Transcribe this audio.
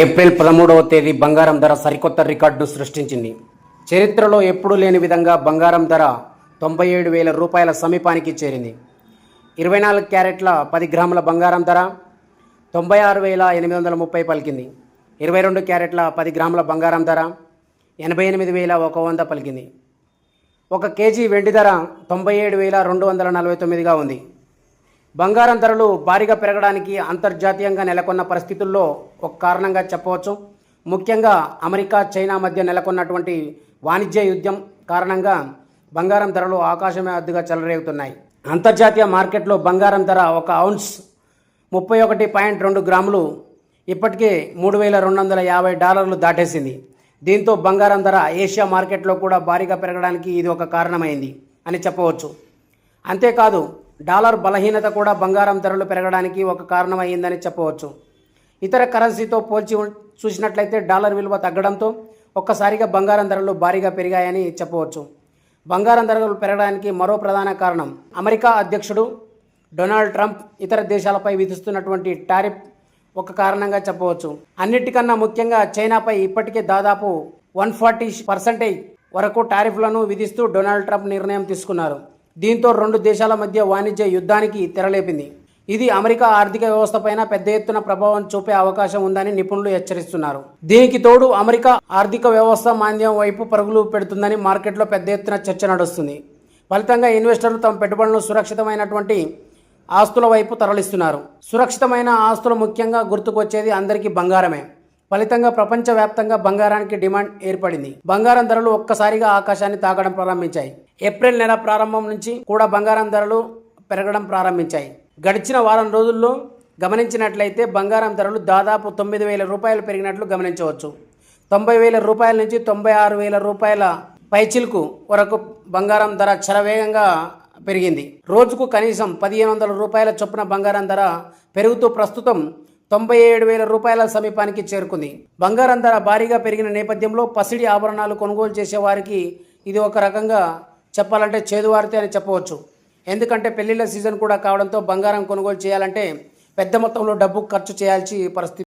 April పదమూడవ తేదీ బంగారం ధర సరికొత్త రికార్డును సృష్టించింది. చరిత్రలో ఎప్పుడూ లేని విధంగా బంగారం ధర తొంభై ఏడు వేల రూపాయల సమీపానికి చేరింది. ఇరవై నాలుగు క్యారెట్ల పది గ్రాముల బంగారం ధర తొంభై ఆరు వేల ఎనిమిది వందల ముప్పై పలికింది. ఇరవై రెండు క్యారెట్ల పది గ్రాముల బంగారం ధర ఎనభై ఎనిమిది వేల ఒక వంద పలికింది. ఒక కేజీ వెండి ధర తొంభై ఏడు వేల రెండు వందల నలభై తొమ్మిదిగా ఉంది. బంగారం ధరలు భారీగా పెరగడానికి అంతర్జాతీయంగా నెలకొన్న పరిస్థితుల్లో ఒక కారణంగా చెప్పవచ్చు. ముఖ్యంగా అమెరికా చైనా మధ్య నెలకొన్నటువంటి వాణిజ్య యుద్ధం కారణంగా బంగారం ధరలు ఆకాశమే అద్దుగా చెలరేగుతున్నాయి. అంతర్జాతీయ మార్కెట్లో బంగారం ధర ఒక ఔన్స్ ముప్పై ఒకటి పాయింట్ రెండు గ్రాములు ఇప్పటికే మూడు వేల రెండు వందల యాభై డాలర్లు దాటేసింది. దీంతో బంగారం ధర ఏషియా మార్కెట్లో కూడా భారీగా పెరగడానికి ఇది ఒక కారణమైంది అని చెప్పవచ్చు. అంతేకాదు డాలర్ బలహీనత కూడా బంగారం ధరలు పెరగడానికి ఒక కారణమైందని చెప్పవచ్చు. ఇతర కరెన్సీతో పోల్చి చూసినట్లయితే డాలర్ విలువ తగ్గడంతో ఒక్కసారిగా బంగారం ధరలు భారీగా పెరిగాయని చెప్పవచ్చు. బంగారం ధరలు పెరగడానికి మరో ప్రధాన కారణం అమెరికా అధ్యక్షుడు డొనాల్డ్ ట్రంప్ ఇతర దేశాలపై విధిస్తున్నటువంటి టారిఫ్ ఒక కారణంగా చెప్పవచ్చు. అన్నిటికన్నా ముఖ్యంగా చైనాపై ఇప్పటికే దాదాపు వన్ ఫార్టీ పర్సెంటేజ్ వరకు టారిఫ్లను విధిస్తూ డొనాల్డ్ ట్రంప్ నిర్ణయం తీసుకున్నారు. దీంతో రెండు దేశాల మధ్య వాణిజ్య యుద్ధానికి తెరలేపింది. ఇది అమెరికా ఆర్థిక వ్యవస్థపైన పెద్ద ఎత్తున ప్రభావం చూపే అవకాశం ఉందని నిపుణులు హెచ్చరిస్తున్నారు. దీనికి తోడు అమెరికా ఆర్థిక వ్యవస్థ మాంద్యం వైపు పరుగులు పెడుతుందని మార్కెట్లో పెద్ద ఎత్తున చర్చ నడుస్తుంది. ఫలితంగా ఇన్వెస్టర్లు తమ పెట్టుబడులను సురక్షితమైనటువంటి ఆస్తుల వైపు తరలిస్తున్నారు. సురక్షితమైన ఆస్తులు ముఖ్యంగా గుర్తుకొచ్చేది అందరికీ బంగారమే. ఫలితంగా ప్రపంచవ్యాప్తంగా బంగారానికి డిమాండ్ ఏర్పడింది. బంగారం ధరలు ఒక్కసారిగా ఆకాశాన్ని తాకడం ప్రారంభించాయి. ఏప్రిల్ నెల ప్రారంభం నుంచి కూడా బంగారం ధరలు పెరగడం ప్రారంభించాయి. గడిచిన వారం రోజుల్లో గమనించినట్లయితే బంగారం ధరలు దాదాపు తొమ్మిది వేల రూపాయలు పెరిగినట్లు గమనించవచ్చు. తొంభై వేల రూపాయల నుంచి తొంభై ఆరు వేల రూపాయల పైచిల్కు వరకు బంగారం ధర చరవేగంగా పెరిగింది. రోజుకు కనీసం పదిహేను వందల రూపాయల చొప్పున బంగారం ధర పెరుగుతూ ప్రస్తుతం తొంభై ఏడు వేల రూపాయల సమీపానికి చేరుకుంది. బంగారం ధర భారీగా పెరిగిన నేపథ్యంలో పసిడి ఆభరణాలు కొనుగోలు చేసే వారికి ఇది ఒక రకంగా చెప్పాలంటే చేదువారితే అని చెప్పవచ్చు. ఎందుకంటే పెళ్ళిళ్ళ సీజన్ కూడా కావడంతో బంగారం కొనుగోలు చేయాలంటే పెద్ద మొత్తంలో డబ్బు ఖర్చు చేయాల్సి పరిస్థితి